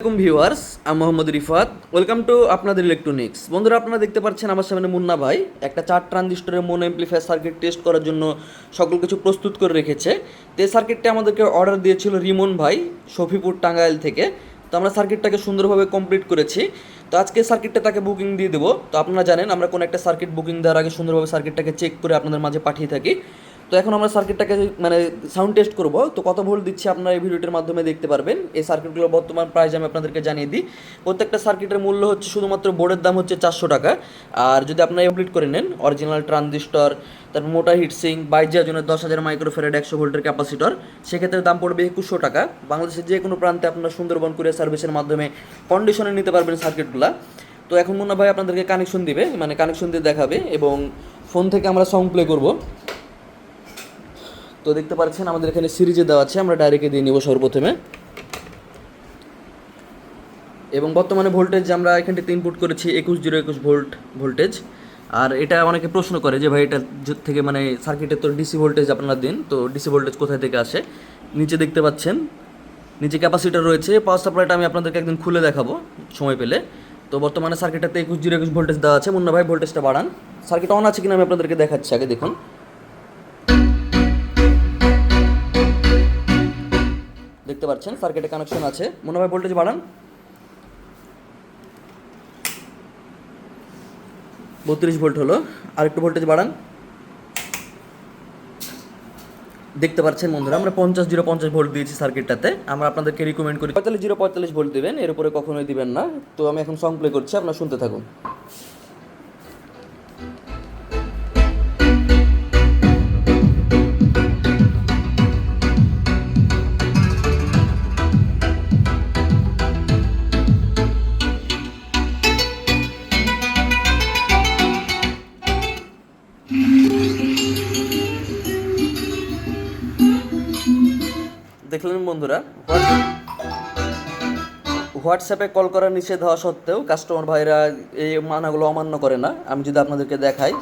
আসসালামাইকুম ভিউয়ার্স, আমি Mohammad Rifat. Welcome to আপনাদের ইলেকট্রনিক্স। বন্ধুরা, আপনারা দেখতে পাচ্ছেন আমার সামনে মুন্না ভাই। একটা চার ট্রানজিস্টরের মোনো এমপ্লিফায়ার সার্কিট টেস্ট করার জন্য সকল কিছু প্রস্তুত করে রেখেছে। তো এই সার্কিটটা আমাদেরকে অর্ডার দিয়েছিল রিমন ভাই, শফিপুর টাঙ্গাইল থেকে। তো আমরা সার্কিটটাকে সুন্দরভাবে কমপ্লিট করেছি। তো আজকে সার্কিটটা তাকে বুকিং দিয়ে দেবো। তো আপনারা জানেন, আমরা কোনো একটা সার্কিট বুকিং দেওয়ার আগে সুন্দরভাবে সার্কিটটাকে চেক করে আপনাদের মাঝে পাঠিয়ে থাকি। তো এখন আমরা সার্কিটটাকে মানে সাউন্ড টেস্ট করব। তো কত ভোল্ট দিচ্ছে আপনারা এই ভিডিওটির মাধ্যমে দেখতে পারবেন। এই সার্কিটগুলোর বর্তমান প্রাইস আমি আপনাদেরকে জানিয়ে দিই। প্রত্যেকটা সার্কিটের মূল্য হচ্ছে শুধুমাত্র বোর্ডের দাম হচ্ছে চারশো টাকা। আর যদি আপনারা কমপ্লিট করে নেন অরিজিনাল ট্রানজিস্টর তারপর মোটা হিটসিং বাইজিয়া জন্য দশ হাজার মাইক্রোফেরেড একশো ভোল্টের ক্যাপাসিটর সেক্ষেত্রে দাম পড়বে একুশশো টাকা। বাংলাদেশের যে কোনো প্রান্তে আপনারা সুন্দরবন কুরিয়ার সার্ভিসের মাধ্যমে কন্ডিশনে নিতে পারবেন সার্কিটগুলো তো এখন মুন্না ভাই আপনাদেরকে কানেকশন দিবে মানে কানেকশন দিয়ে দেখাবে এবং ফোন থেকে আমরা সং প্লে করব। তো দেখতে পাচ্ছেন, আমাদের এখানে সিরিজে দেওয়া আছে, আমরা ডাইরেক্টে দিয়ে নিব সর্বপ্রথমে। এবং বর্তমানে ভোল্টেজ আমরা এখানটাতে ইনপুট করেছি, একুশ জিরো একুশ ভোল্ট ভোল্টেজ আর এটা অনেকে প্রশ্ন করে যে, ভাই, এটা থেকে মানে সার্কিটের তো ডিসি ভোল্টেজ আপনারা দিন, তো ডিসি ভোল্টেজ কোথায় থেকে আসে? নিচে দেখতে পাচ্ছেন, নিচে ক্যাপাসিটার রয়েছে পাওয়ার সাপ্লাইটা আমি আপনাদেরকে একদিন খুলে দেখাবো সময় পেলে। তো বর্তমানে সার্কিটটাতে একুশ জিরো একুশ ভোল্টেজ দেওয়া আছে, মুন্না ভাই ভোল্টেজটা বাড়ান। সার্কিট অন আছে কিনা আমি আপনাদেরকে দেখাচ্ছি, আগে দেখুন। দেখতে পাচ্ছেন সার্কিটে কানেকশন আছে। মনে হয় ভোল্টেজ বাড়ান। বত্রিশ ভোল্ট হলো। আর একটু ভোল্টেজ বাড়ান। দেখতে পাচ্ছেন বন্ধুরা, আমরা পঞ্চাশ, জিরো পঞ্চাশ ভোল্ট দিয়েছি সার্কিটটাতে আমরা আপনাদেরকে রিকমেন্ড করি পঁয়তাল্লিশ, জিরো পঁয়তাল্লিশ ভোল্ট দেবেন, এর উপরে কখনোই দিবেন না। তো আমি এখন সং প্লে করছি, আপনারা শুনতে থাকুন। দেখলেন বন্ধুরা হোয়াটসঅ্যাপে কল করা নিষেধ হওয়া সত্ত্বেও কাস্টমার ভাইরা এই মানাগুলো অমান্য করে না। আমি যদি আপনাদেরকে দেখাই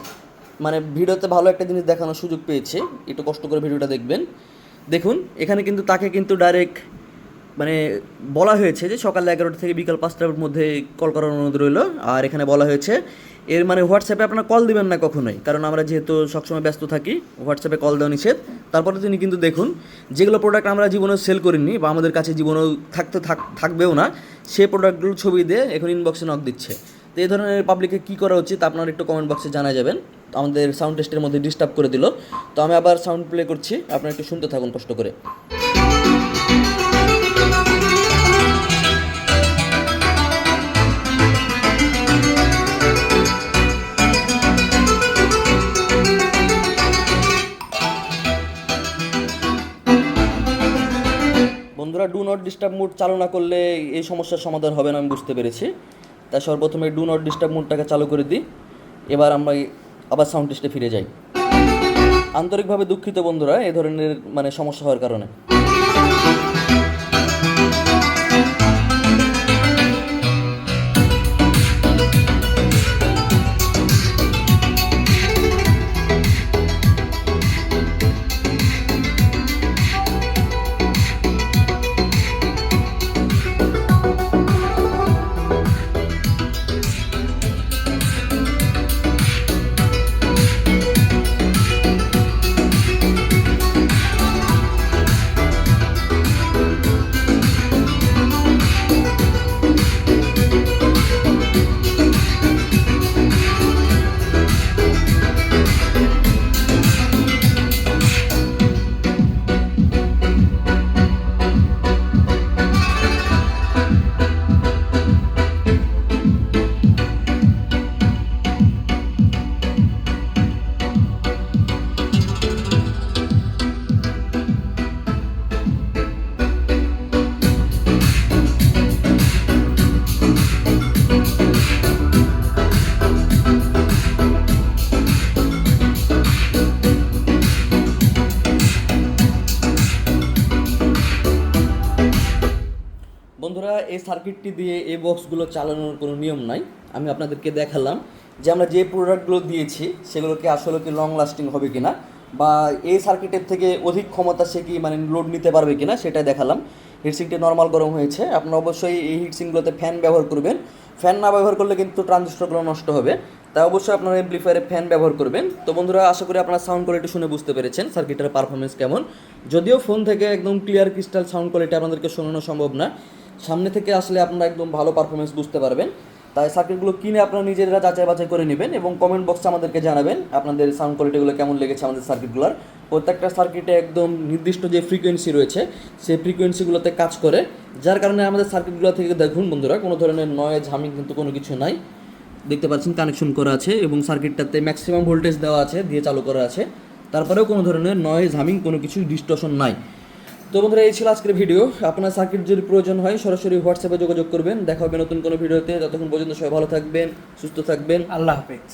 মানে ভিডিওতে ভালো একটা জিনিস দেখানোর সুযোগ পেয়েছে। একটু কষ্ট করে ভিডিওটা দেখবেন। দেখুন, এখানে কিন্তু তাকে কিন্তু ডাইরেক্ট মানে বলা হয়েছে যে সকাল এগারোটা থেকে বিকাল পাঁচটার মধ্যে কল করার অনুরোধ রইল। আর এখানে বলা হয়েছে, এর মানে হোয়াটসঅ্যাপে আপনারা কল দিবেন না কখনোই, কারণ আমরা যেহেতু সবসময় ব্যস্ত থাকি হোয়াটসঅ্যাপে কল দেওয়া নিষেধ। তারপরে তিনি কিন্তু দেখুন, যেগুলো প্রোডাক্ট আমরা জীবনে সেল করিনি বা আমাদের কাছে জীবনেও থাকতে থাক, থাকবেও না সেই প্রোডাক্টগুলোর ছবি দিয়ে এখন ইনবক্সে নক দিচ্ছে। তো এই ধরনের পাবলিকে কী করা উচিত আপনারা একটু কমেন্ট বক্সে জানা যাবেন। আমাদের সাউন্ড টেস্টের মধ্যে ডিস্টার্ব করে দিল। তো আমি আবার সাউন্ড প্লে করছি, আপনারা একটু শুনতে থাকুন কষ্ট করে। বন্ধুরা ডু নট ডিস্টার্ব মুড চালু না করলে এই সমস্যার সমাধান হবে না, আমি বুঝতে পেরেছি। তাই সর্বপ্রথমে ডু নট ডিস্টার্ব মুডটাকে চালু করে দিই। এবার আমরা আবার সাউন্ড টেস্টে ফিরে যাই। আন্তরিকভাবে দুঃখিত বন্ধুরা, এ ধরনের মানে সমস্যা হওয়ার কারণে। এই সার্কিটটি দিয়ে এই বক্সগুলো চালানোর কোনো নিয়ম নাই। আমি আপনাদেরকে দেখালাম যে আমরা যে প্রোডাক্টগুলো দিয়েছি, সেগুলোকে আসলে কি লং লাস্টিং হবে কি না বা এই সার্কিটের থেকে অধিক ক্ষমতা সে কি মানে লোড নিতে পারবে কি না সেটাই দেখালাম। হিটসিংটি নর্মাল গরম হয়েছে। আপনারা অবশ্যই এই হিটসিংগুলোতে ফ্যান ব্যবহার করবেন। ফ্যান না ব্যবহার করলে কিন্তু ট্রানজিস্টরগুলো নষ্ট হবে। তাই অবশ্যই আপনারা এমপ্লিফায়ারে ফ্যান ব্যবহার করবেন। তো বন্ধুরা, আশা করি আপনারা সাউন্ড কোয়ালিটি শুনে বুঝতে পেরেছেন সার্কিটের পারফরমেন্স কেমন। যদিও ফোন থেকে একদম ক্লিয়ার ক্রিস্টাল সাউন্ড কোয়ালিটি আপনাদেরকে শোনানো সম্ভব না। সামনে থেকে আসলে আপনারা একদম ভালো পারফরমেন্স বুঝতে পারবেন। তাই সার্কিটগুলো কিনে আপনারা নিজেরা যাচাই বাছাই করে নেবেন এবং কমেন্ট বক্সে আমাদেরকে জানাবেন আপনাদের সাউন্ড কোয়ালিটিগুলো কেমন লেগেছে আমাদের সার্কিটগুলোর প্রত্যেকটা সার্কিটে একদম নির্দিষ্ট যে ফ্রিকোয়েন্সি রয়েছে, সেই ফ্রিকোয়েন্সিগুলোতে কাজ করে। যার কারণে আমাদের সার্কিটগুলো থেকে দেখুন বন্ধুরা, কোনো ধরনের নয়েজ হামিং কিন্তু কোনো কিছু নাই। দেখতে পাচ্ছেন কানেকশন করা আছে এবং সার্কিটটাতে ম্যাক্সিমাম ভোল্টেজ দেওয়া আছে, দিয়ে চালু করা আছে। তারপরেও কোনো ধরনের নয়েজ হামিং কোনো কিছু ডিস্টর্শন নাই। তো বন্ধুরা, এই ছিল আজকের ভিডিও। আপনার সার্কিট যদি প্রয়োজন হয়, সরাসরি হোয়াটসঅ্যাপে যোগাযোগ করবেন। দেখা হবে নতুন কোনো ভিডিওতে। ততক্ষণ পর্যন্ত সবাই ভালো থাকবেন, সুস্থ থাকবেন। আল্লাহ হাফেজ।